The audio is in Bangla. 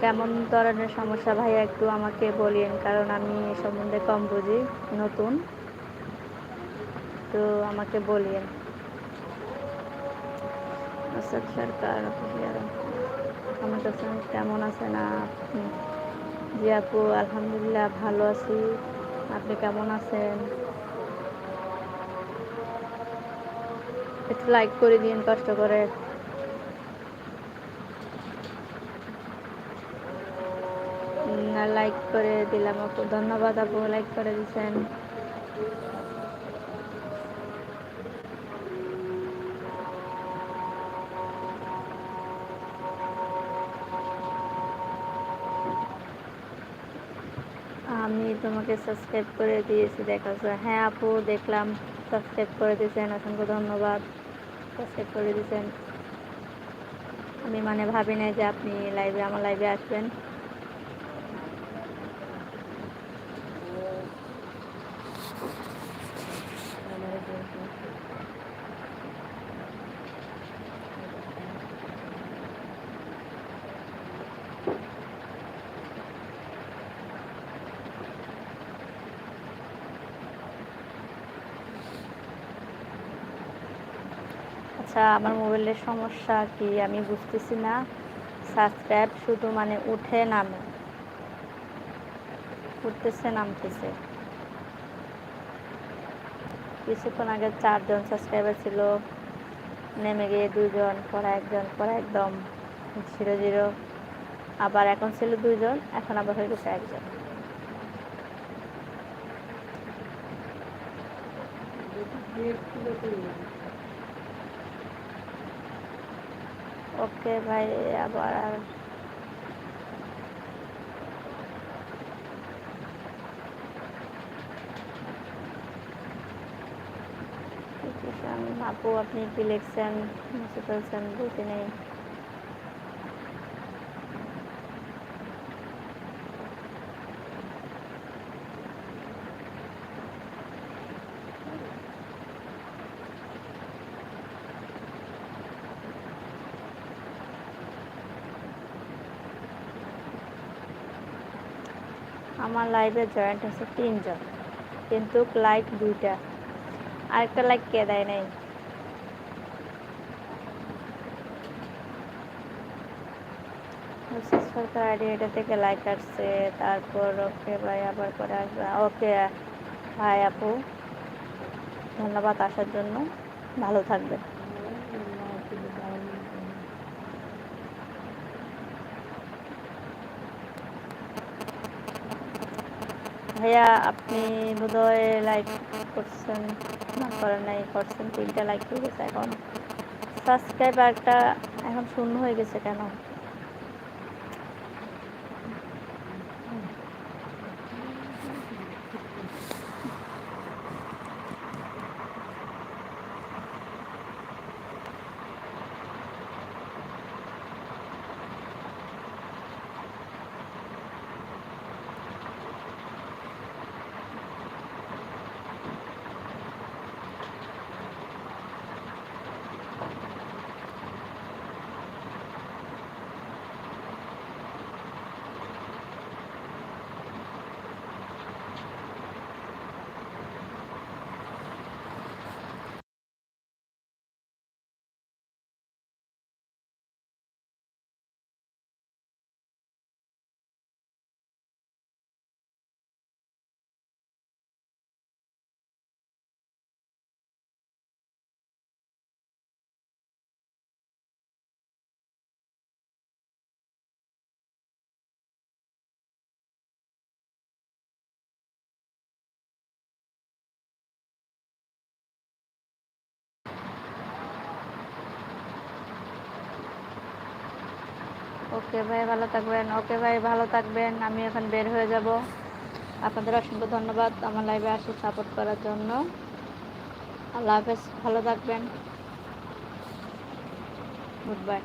কেমন ধরনের সমস্যা? ভাইয়া একটু আমাকে বলিয়েন কারণ আমি এ সম্বন্ধে কম বুঝি নতুন। তো আমাকে বলিয়েন। আসাদ সরকার আমার কাছে কেমন আছেন আপনি। জি আপু আলহামদুলিল্লাহ ভালো আছি। আপনি কেমন আছেন? একটু লাইক করে দিন কষ্ট করে না লাইক করে দিলাম আপু। ধন্যবাদ আপু লাইক করে দিচ্ছেন আমি তোমাকে সাবস্ক্রাইব করে দিয়েছি দেখা হ্যাঁ আপু, দেখলাম। সাবস্ক্রাইব করে দিয়েছেন অসংখ্য ধন্যবাদ। সাবস্ক্রাইব করে দিয়েছেন আমি মানে ভাবি না যে আপনি লাইভে আমার লাইভে আসবেন। আচ্ছা আমার মোবাইলের সমস্যা কি? আমি বুঝতেছি না। সাবস্ক্রাইব শুধু মানে উঠে নামে। উঠতেছে, নামতেছে। কিছুক্ষণ আগে চারজন সাবস্ক্রাইবার ছিল। নেমে গিয়ে দুজন পরে একজন, পরে একদম জিরো জিরো। আবার এখন ছিল দুজন এখন আবার হয়ে গেছে একজন। ওকে ভাই আবার আর আপু আপনি কি লিখছেন বুঝতে ফেলছেন বুঝি নেই। আমার লাইভে জয়েন্ট আছে তিনজন। কিন্তু লাইক দুইটা। আরেকটা লাইক কে দেয় নাই? সরকার আইডি এটা থেকে লাইক আসছে, তারপর ওকে ভাই আবার পরে আসবে। ওকে, ভাই আপু, ধন্যবাদ আসার জন্য। ভালো থাকবেন। ভাইয়া, আপনি বোধহয় লাইক করছেন, না, করেন নাই, করছেন, তিনটা লাইক হয়ে গেছে এখন। সাবস্ক্রাইবারটা এখন শূন্য হয়ে গেছে কেন? ওকে ভাই, ভালো থাকবেন। ওকে ভাই, ভালো থাকবেন। আমি এখন বের হয়ে যাব। আপনাদের অসংখ্য ধন্যবাদ আমার লাইভে আসে সাপোর্ট করার জন্য। আল্লাহ হাফেজ, ভালো থাকবেন। Good bye